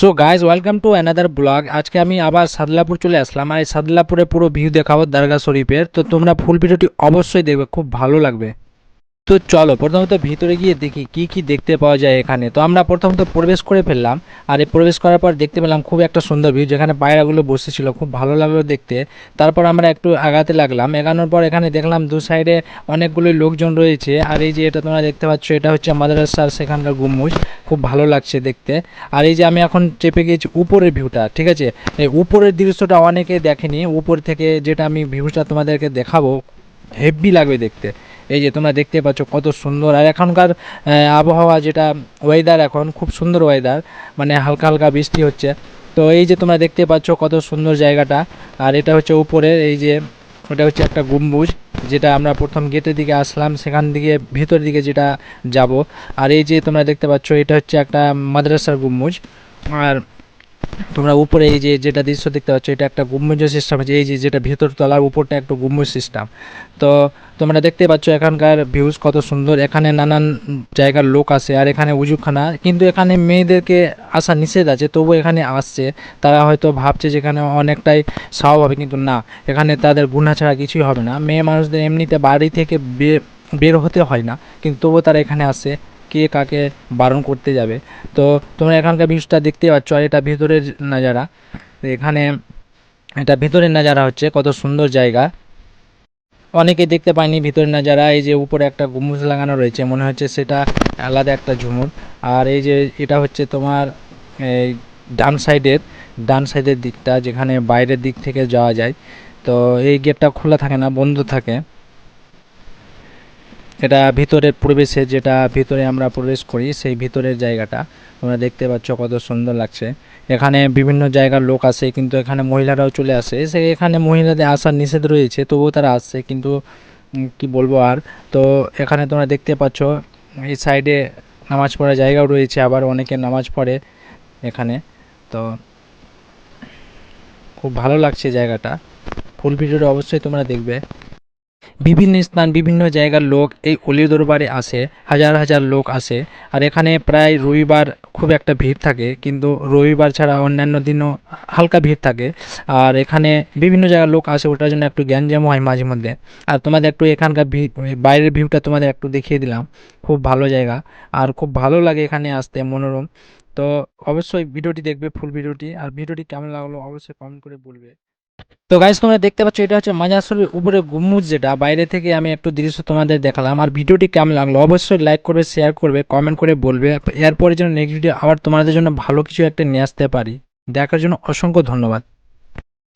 So guys welcome to another blog আজকে আমি আবার সাদলাপুর চলে আসলাম আর এই সাদলাপুরে পুরো ভিউ দেখাবো দারগা শরীফের। তো তোমরা ফুল ভিডিওটি অবশ্যই দেখবে, খুব ভালো লাগবে। তো চলো, প্রথমত ভিতরে গিয়ে দেখি কি কি দেখতে পাওয়া যায় এখানে। তো আমরা প্রথমত প্রবেশ করে ফেললাম, আর এই প্রবেশ করার পর দেখতে পেলাম খুব একটা সুন্দর ভিউ, যেখানে পায়রাগুলো বসেছিল, খুব ভালো লাগল দেখতে। তারপর আমরা একটু আগাতে লাগলাম, এগানোর পর এখানে দেখলাম দু সাইডে অনেকগুলো লোকজন রয়েছে, আর এই যে এটা তোমরা দেখতে পাচ্ছ, এটা হচ্ছে মাদ্রাসার সেখানকার গুম্বুজ, খুব ভালো লাগছে দেখতে। আর এই যে আমি এখন চেপে গিয়েছি উপরের ভিউটা, ঠিক আছে? এই উপরের দৃশ্যটা অনেকে দেখেনি, উপর থেকে যেটা আমি ভিউটা তোমাদেরকে দেখাবো, হেভি লাগবে দেখতে। এই যে তোমরা দেখতে পাচ্ছ কত সুন্দর। আর এখনকার আবহাওয়া যেটা ওয়েদার এখন খুব সুন্দর ওয়েদার মানে হালকা হালকা বৃষ্টি হচ্ছে। তো এই যে তোমরা দেখতে পাচ্ছ কত সুন্দর জায়গাটা। আর এটা হচ্ছে উপরে এই যে ওটা হচ্ছে একটা গম্বুজ, যেটা আমরা প্রথম গেটের দিকে আসলাম, সেখান থেকে ভেতরের দিকে যেটা যাব। আর এই যে তোমরা দেখতে পাচ্ছ, এটা হচ্ছে একটা মাদ্রাসার গম্বুজ। আর তোমরা উপরে এই যে যেটা দৃশ্য দেখতে পাচ্ছ, এটা একটা গুম্বজ সিস্টেম আছে। এই যে যেটা ভেতর তলার উপরটা একটা গম্বুজ সিস্টেম তো তোমরা দেখতে পাচ্ছ এখানকার ভিউজ কত সুন্দর। এখানে নানান জায়গার লোক আসে আর এখানে উজুখানা। কিন্তু এখানে মেয়েদেরকে আসা নিষেধ আছে তবু এখানে আসছে। তারা হয়তো ভাবছে যে এখানে অনেকটাই সাও হবে কিন্তু না। এখানে তাদের গুণা ছাড়া কিছুই হবে না। মেয়ে মানুষদের এমনিতে বাড়ি থেকে বের হতে হয় না। কিন্তু তবুও তারা এখানে আসে। কে কাকে বারণ করতে যাবে। তো তোমরা এখানকার ভিউজটা দেখতে পাচ্ছ, আর এটা ভেতরের নাজারা। এখানে এটা ভেতরের নাজারা হচ্ছে, কত সুন্দর জায়গা। অনেকে দেখতে পায়নি ভিতরের নাজারা, এই যে উপরে একটা গম্বুজ লাগানো রয়েছে, মনে হচ্ছে সেটা আলাদা একটা ঝুমুর। আর এই যে এটা হচ্ছে তোমার, এই ডান সাইডের ডান সাইডের দিকটা, যেখানে বাইরের দিক থেকে যাওয়া যায়। তো এই গেটটা খোলা থাকে না, বন্ধ থাকে। এটা ভিতরের প্রবেশে যেটা ভিতরে আমরা প্রবেশ করি, সেই ভিতরের জায়গাটা। তোমরা দেখতে পাচ্ছ কত সুন্দর লাগছে। এখানে বিভিন্ন জায়গার লোক আসে কিন্তু এখানে মহিলারাও চলে আসে। সে এখানে মহিলাদের আসার নিষেধ রয়েছে, তবুও তারা আসছে, কিন্তু কি বলব আর? তো এখানে তোমরা দেখতে পাচ্ছ, এই সাইডে নামাজ পড়ার জায়গাও রয়েছে, আবার অনেকে নামাজ পড়ে এখানে। তো খুব ভালো লাগছে জায়গাটা। ফুল ভিডিওটা অবশ্যই তোমরা দেখবে। বিভিন্ন স্থান, বিভিন্ন জায়গার লোক এই অলি দরবারে আসে, হাজার হাজার লোক আসে। আর এখানে প্রায় রবিবার খুব একটা ভিড় থাকে, কিন্তু রবিবার ছাড়া অন্যান্য দিনও হালকা ভিড় থাকে। আর এখানে বিভিন্ন জায়গার লোক আসে, ওটার জন্য একটু গ্যাঞ্জাম হয় মাঝে মধ্যে। আর তোমাদের একটু এখানকার বাইরের ভিউটা তোমাদের একটু দেখিয়ে দিলাম। খুব ভালো জায়গা, আর খুব ভালো লাগে এখানে আসতে, মনোরম। তো অবশ্যই ভিডিওটি দেখবে, ফুল ভিডিওটি। আর ভিডিওটি কেমন লাগল অবশ্যই কমেন্ট করে বলবে। তো গাইজ তোমরা দেখতে পাচ্ছ, এটা হচ্ছে মাজাসরের উপরে গুম্বুজ যেটা। বাইরে থেকে আমি একটু দৃশ্য তোমাদের দেখালাম। আর ভিডিওটি কেমন লাগল, অবশ্যই লাইক করবে শেয়ার করবে কমেন্ট করে বলবে। এরপরে যেন নেক্সট ভিডিও আবার তোমাদের জন্য ভালো কিছু একটা নিয়ে আসতে পারি। দেখার জন্য অসংখ্য ধন্যবাদ।